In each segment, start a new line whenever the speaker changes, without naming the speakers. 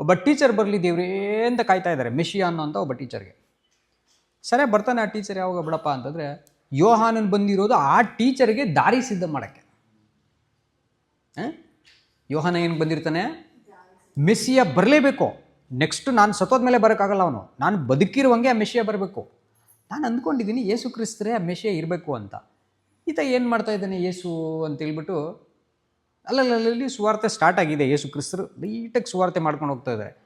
ಒಬ್ಬ ಟೀಚರ್ ಬರಲಿ ದೇವ್ರೇ ಅಂತ ಕಾಯ್ತಾ ಇದ್ದಾರೆ. ಮೆಷಿಯಾ ಅಂತ ಒಬ್ಬ ಟೀಚರ್ಗೆ ಸರಿ, ಬರ್ತಾನೆ ಆ ಟೀಚರ್ ಯಾವಾಗ ಬಿಡಪ್ಪ ಅಂತಂದರೆ, ಯೋಹಾನನ್ ಬಂದಿರೋದು ಆ ಟೀಚರ್ಗೆ ದಾರಿ ಸಿದ್ಧ ಮಾಡೋಕ್ಕೆ? ಯೋಹಾನ ಏನು ಬಂದಿರ್ತಾನೆ? ಮೆಸ್ಸಿಯ ಬರಲೇಬೇಕು. ನೆಕ್ಸ್ಟ್ ನಾನು ಸತ್ತೋದ್ಮೇಲೆ ಬರೋಕ್ಕಾಗಲ್ಲ ಅವನು. ನಾನು ಬದುಕಿರುವಂಗೆ ಆ ಮೆಷಿಯ ಬರಬೇಕು. ನಾನು ಅಂದ್ಕೊಂಡಿದ್ದೀನಿ ಯೇಸು ಕ್ರಿಸ್ತರೇ ಆ ಮೆಷಿಯ ಇರಬೇಕು ಅಂತ. ಈತ ಏನು ಮಾಡ್ತಾ ಇದ್ದಾನೆ? ಯೇಸು ಅಂತ ಹೇಳ್ಬಿಟ್ಟು ಅಲ್ಲಲ್ಲಿ ಸುವಾರ್ತೆ ಸ್ಟಾರ್ಟ್ ಆಗಿದೆ. ಯೇಸು ಕ್ರಿಸ್ತರು ಲೈಟಾಗಿ ಸುವಾರ್ತೆ ಮಾಡ್ಕೊಂಡು ಹೋಗ್ತಾ ಇದ್ದಾರೆ.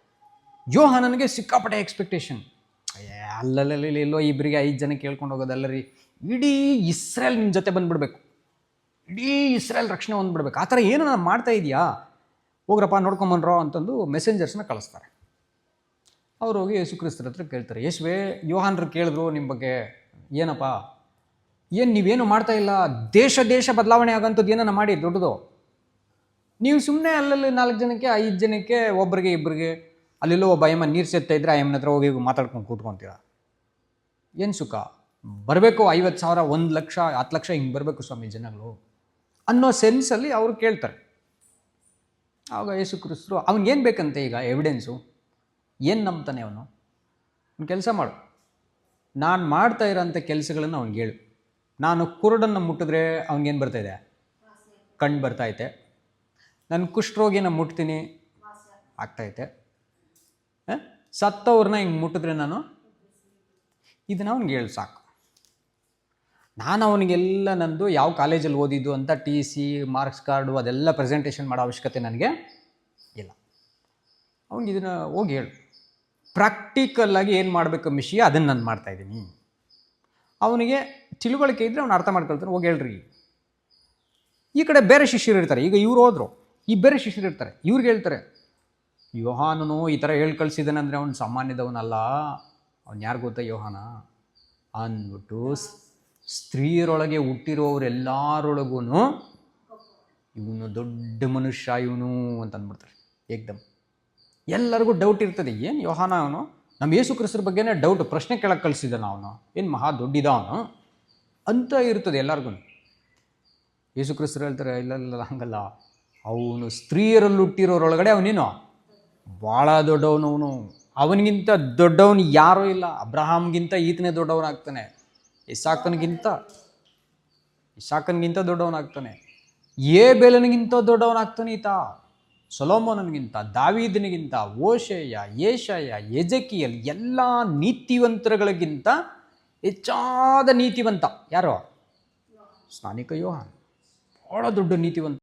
ಯೋಹಾನನಿಗೆ ಸಿಕ್ಕಾಪಟ್ಟೆ ಎಕ್ಸ್ಪೆಕ್ಟೇಷನ್ ಅಲ್ಲಲ್ಲಲ್ಲಿ ಎಲ್ಲೋ ಇಬ್ಬರಿಗೆ ಐದು ಜನ ಕೇಳ್ಕೊಂಡು ಹೋಗೋದಲ್ಲ ರೀ ಇಡೀ ಇಸ್ರೇಲ್ ನಿಮ್ಮ ಜೊತೆ ಬಂದುಬಿಡ್ಬೇಕು. ಇಡೀ ಇಸ್ರೇಲ್ ರಕ್ಷಣೆ ಹೊಂದ್ಬಿಡ್ಬೇಕು. ಆ ಥರ ಏನು ನಾನು ಮಾಡ್ತಾ ಇದೆಯಾ? ಹೋಗ್ರಪ್ಪ, ನೋಡ್ಕೊಂಬನ್ರೋ ಅಂತಂದು ಮೆಸೆಂಜರ್ಸ್ನ ಕಳಿಸ್ತಾರೆ. ಅವ್ರು ಹೋಗಿ ಯೇಸು ಕ್ರಿಸ್ತರ ಹತ್ರ ಕೇಳ್ತಾರೆ. ಯೇಸುವೆ, ಯೋಹಾನ್ರು ಕೇಳಿದ್ರು ನಿಮ್ಮ ಬಗ್ಗೆ. ಏನಪ್ಪ? ಏನು ನೀವೇನು ಮಾಡ್ತಾ ಇಲ್ಲ? ದೇಶ ದೇಶ ಬದಲಾವಣೆ ಆಗೋಂಥದ್ದು ಏನನ್ನ ಮಾಡಿ ದೊಡ್ಡದು. ನೀವು ಸುಮ್ಮನೆ ಅಲ್ಲಲ್ಲಿ ನಾಲ್ಕು ಜನಕ್ಕೆ, ಐದು ಜನಕ್ಕೆ ಒಬ್ಬರಿಗೆ ಇಬ್ಬರಿಗೆ ಅಲ್ಲೆಲ್ಲೋ ಒಬ್ಬ ಅಯ್ಯಮ್ಮ ನೀರು ಸೇರ್ತಾ ಇದ್ರೆ ಅಯ್ಯಮ್ಮನ ಹತ್ರ ಹೋಗಿ ಮಾತಾಡ್ಕೊಂಡು ಕೂತ್ಕೊಂತೀರಾ? ಏನು ಸುಖ? ಬರಬೇಕು ಐವತ್ತು ಸಾವಿರ, ಒಂದು ಲಕ್ಷ, ಹತ್ತು ಲಕ್ಷ ಹಿಂಗೆ ಬರಬೇಕು ಸ್ವಾಮಿ ಜನಗಳು ಅನ್ನೋ ಸೆನ್ಸಲ್ಲಿ ಅವರು ಕೇಳ್ತಾರೆ. ಆವಾಗ ಯೇಸು ಕ್ರಿಸ್ತರು ಅವ್ನಿಗೇನು ಬೇಕಂತೆ ಈಗ? ಎವಿಡೆನ್ಸು ಏನು ನಂಬ್ತಾನೆ ಅವನು? ಕೆಲಸ ಮಾಡು. ನಾನು ಮಾಡ್ತಾ ಇರೋಂಥ ಕೆಲಸಗಳನ್ನು ಅವ್ನಿಗೆ ಹೇಳು. ನಾನು ಕುರುಡನ್ನು ಮುಟ್ಟಿದ್ರೆ ಅವ್ನಿಗೇನು ಬರ್ತಾಯಿದೆ ಕಣ್ಣು ಬರ್ತೈತೆ ನಾನು ಕುಷ್ಠರೋಗಿನ ಮುಟ್ತೀನಿ. ಆಗ್ತೈತೆ? ಸತ್ತವ್ರನ್ನ ಹಿಂಗೆ ಮುಟ್ಟಿದ್ರೆ ನಾನು? ಇದನ್ನ ಅವ್ನಿಗೆ ಹೇಳಿ ಸಾಕು. ನಾನು ಅವನಿಗೆಲ್ಲ ನಂದು ಯಾವ ಕಾಲೇಜಲ್ಲಿ ಓದಿದ್ದು ಅಂತ ಟಿ ಸಿ, ಮಾರ್ಕ್ಸ್ ಕಾರ್ಡು ಅದೆಲ್ಲ ಪ್ರೆಸೆಂಟೇಷನ್ ಮಾಡೋ ಅವಶ್ಯಕತೆ ನನಗೆ ಇಲ್ಲ. ಅವ್ನಿಗೆ ಇದನ್ನು ಹೋಗಿ ಹೇಳು. ಪ್ರಾಕ್ಟಿಕಲ್ಲಾಗಿ ಏನು ಮಾಡಬೇಕು ವಿಷಯ ಅದನ್ನು ನಾನು ಮಾಡ್ತಾಯಿದ್ದೀನಿ ಅವನಿಗೆ ತಿಳುವಳಿಕೆ ಇದ್ದರೆ ಅವ್ನು ಅರ್ಥ ಮಾಡ್ಕೊಳ್ತಾನೆ, ಹೋಗಿ ಹೇಳ್ರಿ. ಈ ಕಡೆ ಬೇರೆ ಶಿಷ್ಯರು ಇರ್ತಾರೆ, ಈಗ ಇವ್ರು ಹೋದ್ರು. ಈ ಬೇರೆ ಶಿಷ್ಯರು ಇರ್ತಾರೆ, ಇವ್ರಿಗೆ ಹೇಳ್ತಾರೆ, ಯೋಹಾನನು ಈ ಥರ ಹೇಳಿ ಕಳಿಸಿದ್ದಾನೆ ಅಂದರೆ ಅವನು ಸಾಮಾನ್ಯದವನಲ್ಲ, ಅವ್ನು ಯಾರು ಗೊತ್ತಾ ಯೋಹಾನ? ಅಂದ್ಬಿಟ್ಟು ಸ್ತ್ರೀಯರೊಳಗೆ ಹುಟ್ಟಿರೋರೆಲ್ಲರೊಳಗೂ ಇವನು ದೊಡ್ಡ ಮನುಷ್ಯ, ಇವನು ಅಂತ ಅಂದ್ಬಿಡ್ತಾರೆ, ಏಕ್ದಮ್. ಎಲ್ಲರಿಗೂ ಡೌಟ್ ಇರ್ತದೆ, ಏನು ಯೋಹಾನ ಅವನು? ನಮ್ಮ ಯೇಸು ಕ್ರಿಸ್ತರ ಬಗ್ಗೆನೇ ಡೌಟ್ ಪ್ರಶ್ನೆ ಕೇಳಕ್ಕೆ ಕಳಿಸಿದ್ದಾನ ಅವನು? ಏನು ಮಹಾ ದೊಡ್ಡಿದ ಅವನು? ಅಂತ ಇರ್ತದೆ ಎಲ್ಲರಿಗೂ ಯೇಸು ಕ್ರಿಸ್ತರು ಹೇಳ್ತಾರೆ ಇಲ್ಲ ಇಲ್ಲ, ಹಂಗಲ್ಲ. ಅವನು ಸ್ತ್ರೀಯರಲ್ಲಿ ಹುಟ್ಟಿರೋರೊಳಗಡೆ ಅವನೇನು? ಭಾಳ ದೊಡ್ಡವನು ಅವನು. ಅವನಿಗಿಂತ ದೊಡ್ಡವನು ಯಾರೂ ಇಲ್ಲ. ಅಬ್ರಹಾಮ್ಗಿಂತ ಈತನೇ ದೊಡ್ಡವನಾಗ್ತಾನೆ. ಇಸಾಕನಿಗಿಂತ ಇಸಾಕನಿಗಿಂತ ದೊಡ್ಡವನಾಗ್ತಾನೆ. ಏ ಬೇಲನಿಗಿಂತ ದೊಡ್ಡವನಾಗ್ತಾನೆ ಈತ. ಸೊಲೋಮೋನನಿಗಿಂತ, ದಾವೀದನಿಗಿಂತ ಓಶೇಯ ಏಷಯ ಯಜಕಿಯಲ್ ಎಲ್ಲ ನೀತಿವಂತರುಗಳಿಗಿಂತ ಹೆಚ್ಚಾದ ನೀತಿವಂತ. ಯಾರೋ? ಸ್ನಾನಿಕ ಯೋಹಾನ್. ಭಾಳ ದೊಡ್ಡ ನೀತಿವಂತ.